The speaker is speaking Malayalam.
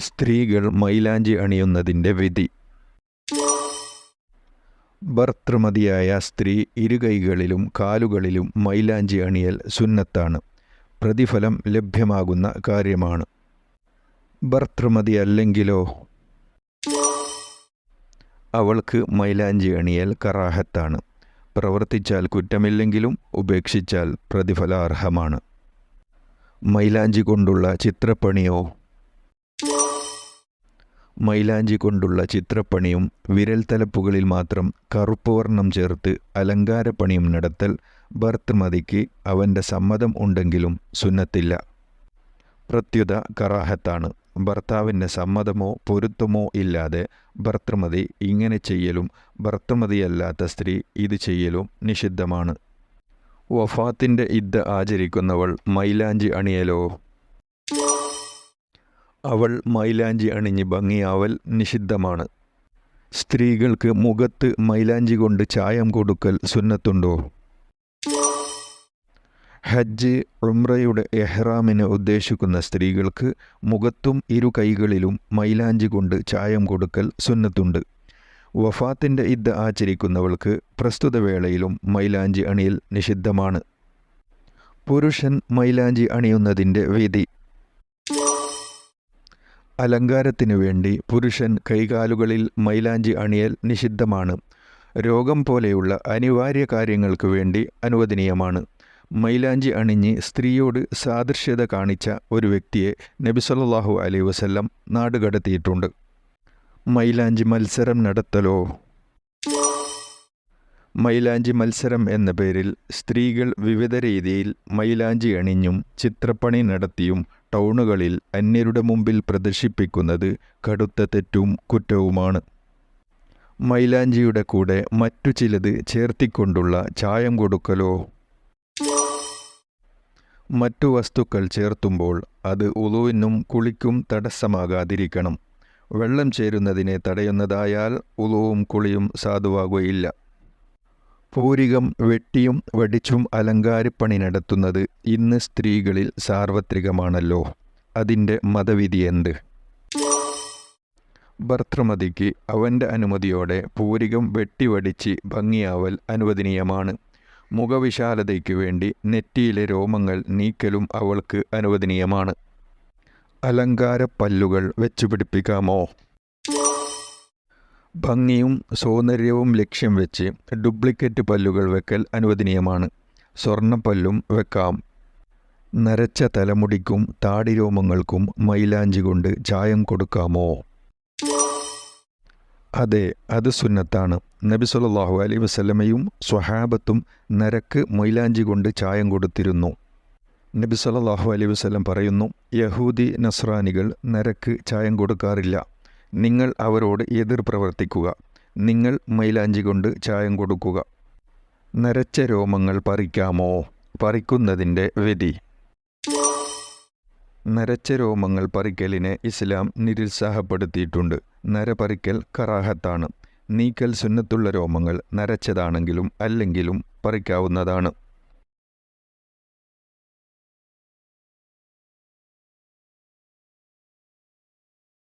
സ്ത്രീകൾ മൈലാഞ്ചി അണിയുന്നതിന്റെ വിധി. ഭർത്തൃമതിയായ സ്ത്രീ ഇരുകൈകളിലും കാലുകളിലും മൈലാഞ്ചി അണിയൽ സുന്നത്താണ്. പ്രതിഫലം ലഭ്യമാകുന്ന കാര്യമാണ്. ഭർത്തൃമതി അല്ലെങ്കിലോ? അവൾക്ക് മൈലാഞ്ചി അണിയൽ കറാഹത്താണ്. പ്രവർത്തിച്ചാൽ കുറ്റമില്ലെങ്കിലും ഉപേക്ഷിച്ചാൽ പ്രതിഫലാർഹമാണ്. മൈലാഞ്ചി കൊണ്ടുള്ള ചിത്രപ്പണിയോ മൈലാഞ്ചി കൊണ്ടുള്ള ചിത്രപ്പണിയും വിരൽ തലപ്പുകളിൽ മാത്രം കറുപ്പ് വർണം ചേർത്ത് അലങ്കാരപ്പണിയും നടത്തൽ ഭർത്തൃമതിക്ക് അവന്റെ സമ്മതം ഉണ്ടെങ്കിലും സുന്നത്തില്ല. പ്രത്യുത കറാഹത്താണ്. ഭർത്താവിന്റെ സമ്മതമോ പൊരുത്തമോ ഇല്ലാതെ ഭർത്തൃമതി ഇങ്ങനെ ചെയ്യലും ഭർത്തൃമതിയല്ലാത്ത സ്ത്രീ ഇത് ചെയ്യലും നിഷിദ്ധമാണ്. വഫാത്തിന്റെ ഇദ്ദ ആചരിക്കുന്നവൾ മൈലാഞ്ചി അണിയലോ? അവൾ മൈലാഞ്ചി അണിഞ്ഞ് ഭംഗിയാവൽ നിഷിദ്ധമാണ്. സ്ത്രീകൾക്ക് മുഖത്ത് മൈലാഞ്ചി കൊണ്ട് ചായം കൊടുക്കൽ സുന്നത്തുണ്ടോ? ഹജ്ജ് ഉംറയുടെ എഹ്റാമിന് ഉദ്ദേശിക്കുന്ന സ്ത്രീകൾക്ക് മുഖത്തും ഇരു കൈകളിലും മൈലാഞ്ചി കൊണ്ട് ചായം കൊടുക്കൽ സുന്നത്തുണ്ട്. വഫാത്തിന്റെ ഇദ്ദ ആചരിക്കുന്നവൾക്ക് പ്രസ്തുത വേളയിലും മൈലാഞ്ചി അണിയൽ നിഷിദ്ധമാണ്. പുരുഷൻ മൈലാഞ്ചി അണിയുന്നതിന്റെ വിധി അലങ്കാരത്തിനു വേണ്ടി പുരുഷൻ കൈകാലുകളിൽ മൈലാഞ്ചി അണിയൽ നിഷിദ്ധമാണ്. രോഗം പോലെയുള്ള അനിവാര്യ കാര്യങ്ങൾക്ക് വേണ്ടി അനുവദനീയമാണ്. മൈലാഞ്ചി അണിഞ്ഞ് സ്ത്രീയോട് സാദൃശ്യത കാണിച്ച ഒരു വ്യക്തിയെ നബിസല്ലാഹു അലൈ വസല്ലം നാടുകടത്തിയിട്ടുണ്ട്. മൈലാഞ്ചി മത്സരം നടത്തലോ? മൈലാഞ്ചി മത്സരം എന്ന പേരിൽ സ്ത്രീകൾ വിവിധ രീതിയിൽ മൈലാഞ്ചി അണിഞ്ഞും ചിത്രപ്പണി നടത്തിയും ടൗണുകളിൽ അന്യരുടെ മുമ്പിൽ പ്രദർശിപ്പിക്കുന്നത് കടുത്ത തെറ്റും കുറ്റവുമാണ്. മൈലാഞ്ചിയുടെ കൂടെ മറ്റു ചിലത് ചേർത്തിക്കൊണ്ടുള്ള ചായം കൊടുക്കലോ? മറ്റു വസ്തുക്കൾ ചേർത്തുമ്പോൾ അത് ഉളുവിനും കുളിക്കും തടസ്സമാകാതിരിക്കണം. വെള്ളം ചേരുന്നതിനെ തടയുന്നതായാൽ ഉളുവും കുളിയും സാധുവാകുകയില്ല. പൂരികം വെട്ടിയും വടിച്ചും അലങ്കാരപ്പണി നടത്തുന്നത് ഇന്ന് സ്ത്രീകളിൽ സാർവത്രികമാണല്ലോ. അതിന്റെ മതവിധി എന്ത്? ഭർത്തൃമതിക്ക് അവന്റെ അനുമതിയോടെ പൂരികം വെട്ടിവടിച്ച് ഭംഗിയാവൽ അനുവദനീയമാണ്. മുഖവിശാലതയ്ക്കു വേണ്ടി നെറ്റിയിലെ രോമങ്ങൾ നീക്കലും അവൾക്ക് അനുവദനീയമാണ്. അലങ്കാര പല്ലുകൾ വെച്ചുപിടിപ്പിക്കാമോ? ഭംഗിയും സൗന്ദര്യവും ലക്ഷ്യം വെച്ച് ഡ്യൂപ്ലിക്കേറ്റ് പല്ലുകൾ വെക്കൽ അനുവദനീയമാണ്. സ്വർണപ്പല്ലും വെക്കാം. നരച്ച തലമുടിക്കും താടിരോമങ്ങൾക്കും മൈലാഞ്ചി കൊണ്ട് ചായം കൊടുക്കാമോ? അതെ അത് സുന്നത്താണ്. നബി സല്ലല്ലാഹു അലൈഹി വസല്ലമയും സ്വഹാബത്തും നരക്ക് മൈലാഞ്ചി കൊണ്ട് ചായം കൊടുത്തിരുന്നു. നബി സല്ലല്ലാഹു അലൈഹി വസല്ലം പറയുന്നു യഹൂദി നസ്രാനികൾ നരക്ക് ചായം കൊടുക്കാറില്ല. നിങ്ങൾ അവരോട് എതിർ പ്രവർത്തിക്കുക. നിങ്ങൾ മൈലാഞ്ചി കൊണ്ട് ചായം കൊടുക്കുക. നരച്ച രോമങ്ങൾ പറിക്കാമോ? പറിക്കുന്നതിന്റെ വിധി. നരച്ച രോമങ്ങൾ പറിക്കലിനെ ഇസ്ലാം നിരുത്സാഹപ്പെടുത്തിയിട്ടുണ്ട്. നര പറിക്കൽ കറാഹത്താണ്. നീക്കൽ സുന്നത്തുള്ള രോമങ്ങൾ നരച്ചതാണെങ്കിലും അല്ലെങ്കിലും പറിക്കാവുന്നതാണ്.